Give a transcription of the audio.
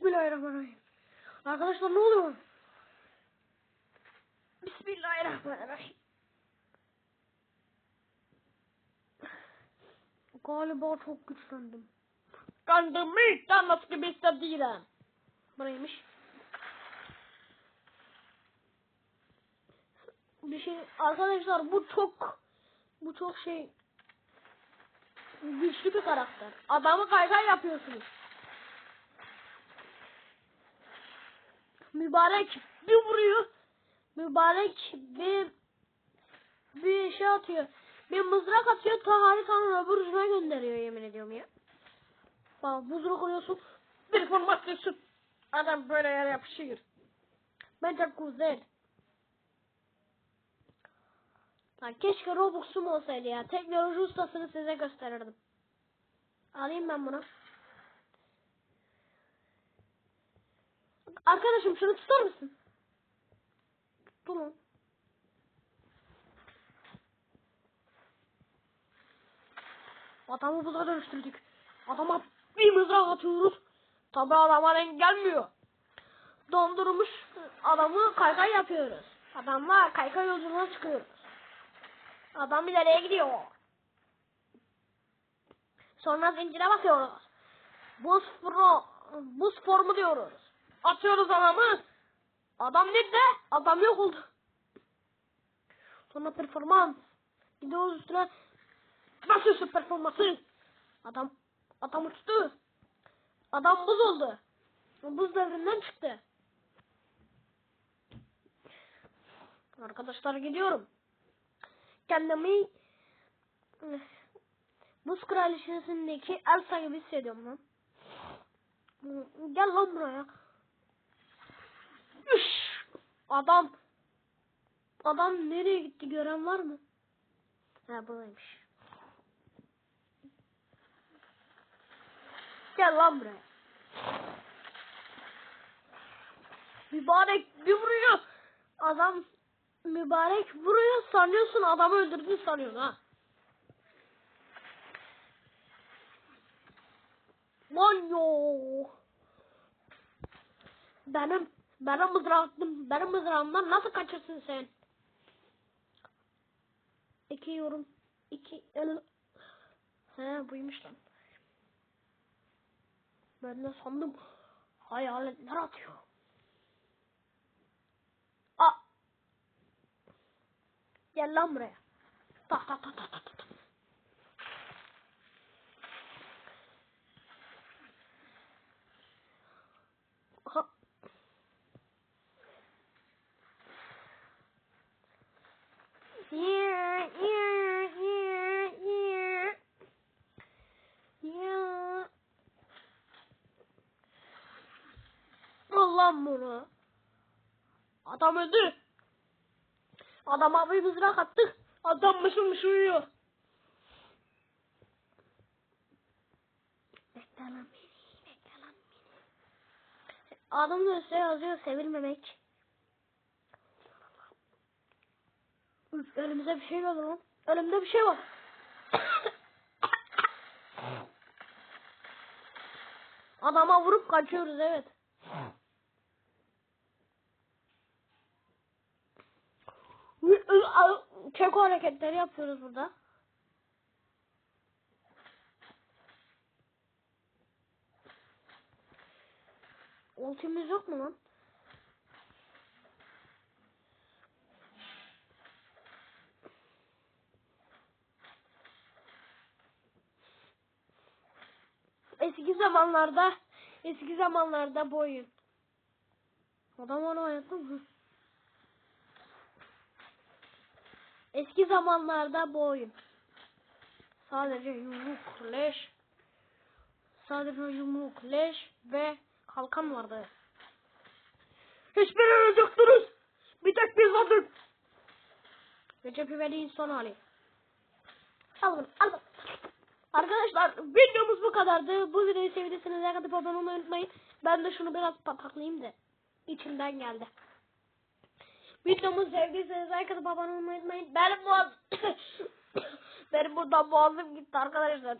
Bismillahirrahmanirrahim. Arkadaşlar ne oluyor? Bismillahirrahmanirrahim. Galiba çok güçlendim. Kendimi tanıt gibi hissediyorum. Bu neymiş? Bir şey arkadaşlar bu çok bu çok şey güçlü bir karakter. Adamı kaykay yapıyorsunuz. Mübarek bir vuruyor. Mübarek bir bir şey atıyor. Bir mızrak atıyor ta haritanın öbür ucuna gönderiyor yemin ediyorum ya. Bak mızrak alıyorsun. Bir formasyonu. Adam böyle yere yapışıyor. Bence güzel. Lan keşke Robux'um olsaydı ya. Teknoloji ustasını size gösterirdim. Alayım ben bunu. Arkadaşım şunu tutar mısın? Mu? Adamı buza dönüştürdük. Adama bir mızrak atıyoruz. Tabi adama renk gelmiyor. Dondurmuş adamı kaykay yapıyoruz. Adamla kaykay yolculuğuna çıkıyoruz. Adam ileriye gidiyor. Sonra zincire bakıyoruz. Buz formu, buz formu diyoruz. Atıyoruz adamı. Adam nerede? Adam yok oldu. Sonra performans. Gidiyoruz üstüne. Şu performansı? Adam, adam uçtu. Adam buz oldu. Buz devrinden çıktı. Arkadaşlar gidiyorum. Kendimi Buz Kraliçesi'ndeki Elsa gibi hissediyorum lan. Gel lan buraya. Adam Adam nereye gitti gören var mı? Ha buradaymış. Gel lan buraya. Mübarek bir vuruyor. Adam mübarek vuruyor sanıyorsun adamı öldürdün sanıyorsun ha. Lan. Benim benim mızrağım benim mızrağımdan nasıl kaçırsın sen? İki yorum iki He buymuş lan. Ben de sandım hayaletler atıyor. A Gel lan buraya. Tak tak tak tak tak. tak. Allah'ım bunu. Adam öldü. Adama bir mızrak attık. Adam mışıl mışıl uyuyor. Bekle lan beni. Bekle lan beni. Adamın üstüne yazıyor sevilmemek. Önümüze bir şey var lan. Önümde bir şey var. Adama vurup kaçıyoruz evet. Keko hareketleri yapıyoruz burada. Ultimiz yok mu lan? Eski zamanlarda eski zamanlarda bu oyun. Adam onu oynattı mı? Eski zamanlarda bu oyun. Sadece yumruk, leş, sadece yumruk, leş ve kalkan vardı. Hiçbiri ölecektiniz. Bir tek biz vardık. Recep İvedik'in son hali. Al bunu, al bunu. Arkadaşlar videomuz bu kadardı. Bu videoyu sevdiyseniz like atıp abone olmayı unutmayın. Ben de şunu biraz pataklayayım da. içimden geldi. Videomu sevdiyseniz like atıp abone olmayı unutmayın. Benim boğaz... Benim buradan boğazım gitti arkadaşlar.